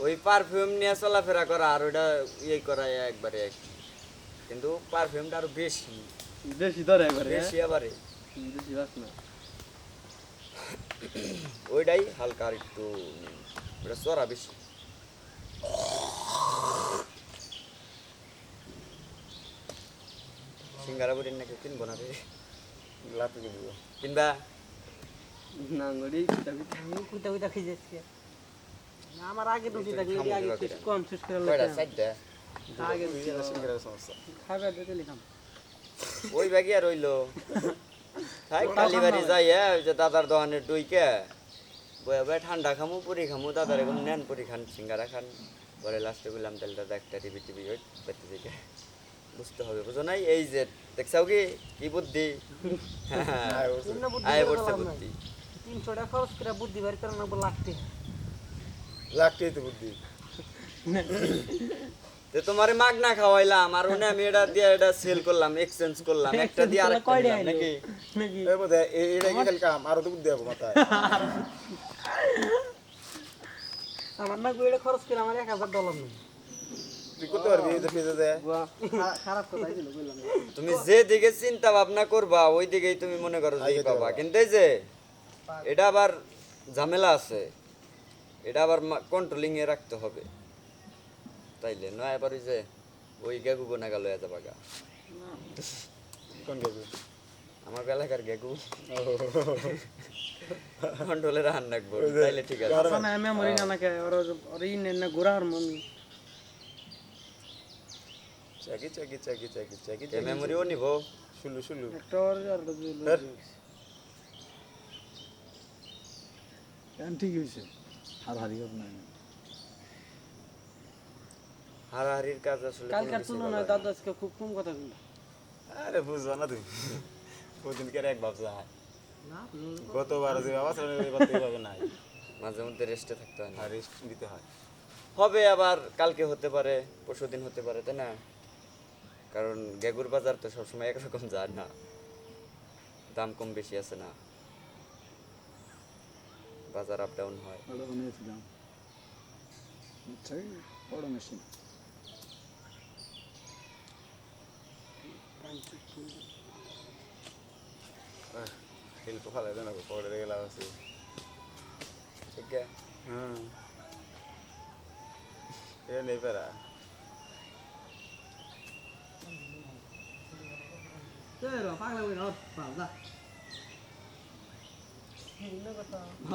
ওই পারফিউম নিয়ে চলাফেরা করা আর ওইটা ইয়ে করা একবারে এক। কিন্তু পারফিউমটা আরও বেশি। বেশি ধরে একবারে হ্যাঁ? বেশি আবারে। বেশি বাসনা ওইটাই হালকা আর একটু ওটা চড়া বেশি। সিঙ্গারা বুড়ির নাকি কিনবো না রে? লাপি দিব কিনবা? না গড়ি কুইতা কুইতা খেয়ে যাচ্ছি আমার আগে রুটি থাকলে আগে দিবা শেষ করে। কম শেষ করে কয়টা? লাগতাম। চারটা? আগে দিতে লিখাম। ওই ব্যাগই আর রইল। তাই কালীবাড়ি যাই হ্যাঁ ওই যে দাদার দোকানে ডুইকে বয়ে বয়ে ঠান্ডা খামু পুরি খামু দাদার এখন নেন পুরি খান সিঙ্গারা খান। পরে লাস্টে বললাম তাহলে দাদা একটা টিভি টিভি ওই বাড়তে থেকে বুঝতে হবে বুঝো নাই? এই যে দেখছাও কি? কি বুদ্ধি? আয় পড়ছে বুদ্ধি। তিনশো টাকা খরচ করে বুদ্ধি বাড়ি না লাগতে। লাগতেই তো বুদ্ধি। তো তোমারে মাগনা খাওয়াইলাম আর ওনে আমি এটা দিয়ে এটা সেল করলাম এক্সচেঞ্জ করলাম একটা দিয়ে আরেকটা দিলাম নাকি? নাকি? এই বোধ হয় এটা কি খালি কাম? আরও তো বুদ্ধি হব মাথায়। আমার না গুইটা খরচ করে আমার এক হাজার ডলার নেই। তুমি যে দিকে চিন্তা ভাবনা করবা ওই দিকেই তুমি মনে করো যে পাবা। কিন্তু এই যে এটা আবার ঝামেলা আছে। এটা আবার কন্ট্রোলিং এ রাখতে হবে। তাইলে নয় আবার ওই যে ওই গেগু গোনা গেল এত বাগা কোন আমার এলাকার গেগু। কন্ট্রোলে রান রাখব তাইলে ঠিক আছে। আচ্ছা না মেমোরি না নাকি ওর ওর ইন না ঘোরা হরমোন চাকি চাকি চাকি চাকি চাকি এ মেমোরিও নিব। শুলু শুলু একটা ওর আর হ্যাঁ। ঠিক হয়েছে আর হারি হবে না। হারাহারির কাজ আসলে কালকার তুলনায় দাদু আজকে খুব কম কথা কিন্তু আরে বুঝবা না তুমি। এক ভাবছা গতবার যে এভাবে নাই। মাঝে মধ্যে রেস্টে থাকতে হয় না। আর রেস্ট দিতে হয়। হবে আবার কালকে হতে পারে পরশু দিন হতে পারে তাই না? কারণ গেগুর বাজার তো সবসময় একরকম যায় না। দাম কম বেশি আছে না। বাজার আপ ডাউন হয়। বড় মেশিন হেল্প ফালাই দেন পরে গেলাম আছে। ঠিক আছে। হুম। এটা নেই পারা না